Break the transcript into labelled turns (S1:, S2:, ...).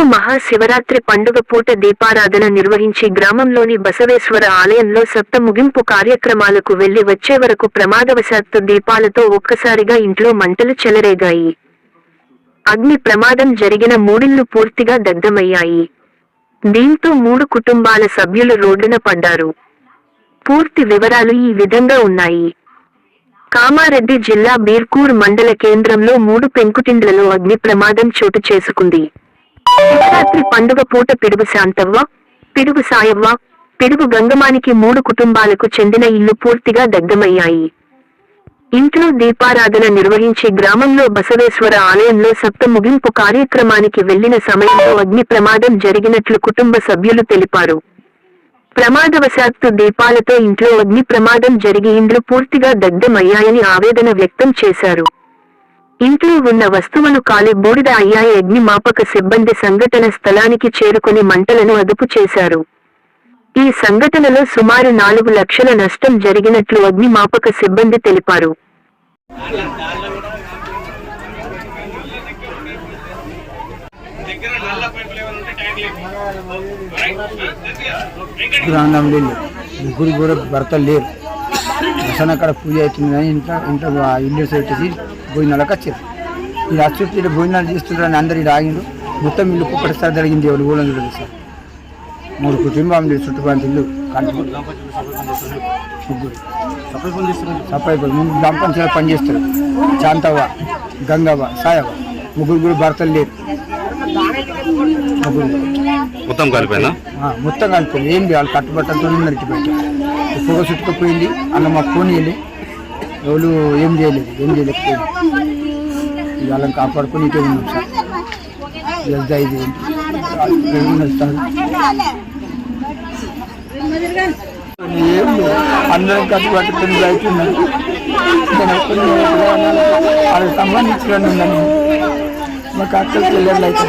S1: ఇంట్లో మహాశివరాత్రి పండుగ పూట దీపారాధన నిర్వహించి గ్రామంలోని బసవేశ్వర ఆలయంలో సప్త ముగింపు కార్యక్రమాలకు వెళ్ళి వచ్చే వరకు ప్రమాదవశాత్తు దీపాలతో ఒక్కసారిగా ఇంట్లో మంటలు చెలరేగాయి. అగ్ని ప్రమాదం జరిగిన మూడిళ్ళు పూర్తిగా దగ్ధమయ్యాయి. దీంతో మూడు కుటుంబాల సభ్యులు రోడ్డున పడ్డారు. పూర్తి వివరాలు ఈ విధంగా ఉన్నాయి. కామారెడ్డి జిల్లా బీర్కూర్ మండల కేంద్రంలో మూడు పెంకుటిండ్లలో అగ్ని ప్రమాదం చోటు చేసుకుంది. శివరాత్రి పండుగ పూట పిడుగు శాంతవ్వ పిడుగు సాయవ్వ పిడుగు గంగమానికి మూడు కుటుంబాలకు చెందిన ఇల్లు పూర్తిగా దగ్ధమయ్యాయి. ఇంట్లో దీపారాధన నిర్వహించి గ్రామంలో బసవేశ్వర ఆలయంలో సప్త ముగింపు కార్యక్రమానికి వెళ్ళిన సమయంలో అగ్ని ప్రమాదం జరిగినట్లు కుటుంబ సభ్యులు తెలిపారు. ప్రమాదవశాత్తు దీపాలతో ఇంట్లో అగ్ని ప్రమాదం జరిగి ఇండ్లు పూర్తిగా దగ్ధమయ్యాయని ఆవేదన వ్యక్తం చేశారు. ఇంట్లో ఉన్న వస్తువులు కాలి బూడిద అయ్యాయి. అగ్నిమాపక సిబ్బంది సంఘటన స్థలానికి చేరుకుని మంటలను అదుపు చేశారు. ఈ సంఘటనలో సుమారు నాలుగు లక్షల నష్టం జరిగినట్లు అగ్నిమాపక సిబ్బంది తెలిపారు.
S2: గ్రాండం లేదు ముగ్గురు కూడా లేరు. దర్శనం అక్కడ పూజ అవుతుంది కానీ ఇంట్లో ఇంట్లో ఇల్లు పెట్టేసి భోజనాలకు వచ్చారు. ఈ రాష్ట్రీయ భోజనాలు చేస్తున్నారని అందరు ఆగిండు మొత్తం ఇల్లు కుప్పటిసారి జరిగింది ఎవరు కూడా లేదు సార్. మూడు కుటుంబాలు చుట్టుపక్కల ఇల్లు ముగ్గురు. సప్లై ముందు గ్రామ పంచాయతీ పనిచేస్తారు శాంతవ్వ గంగవ్వ సాయవ్వ. ముగ్గురు కూడా భర్తలు లేరు. ముగ్గురు.
S3: మొత్తం కలిపోయిందా
S2: ఆ, మొత్తం కలిపోయింది ఏం వాళ్ళు కట్టుబట్టలతో నరికిపెట్టారు పొగ చుట్టుకుపోయింది. అన్న మా ఫోన్ వెళ్ళి ఎవరు ఏం చేయలేదు. ఏం చేయలేకపోయింది. ఇక వాళ్ళని కాపాడుకొని ఇటే ఉన్నాం సార్. వెళ్తా ఇది ఏంటి? ఏం లేదు. అందరం కట్టుబట్టుకుని అవుతున్నాం వాళ్ళకి సంబంధించిన ఉందని మాకు అక్కడికి వెళ్ళాలి అయితే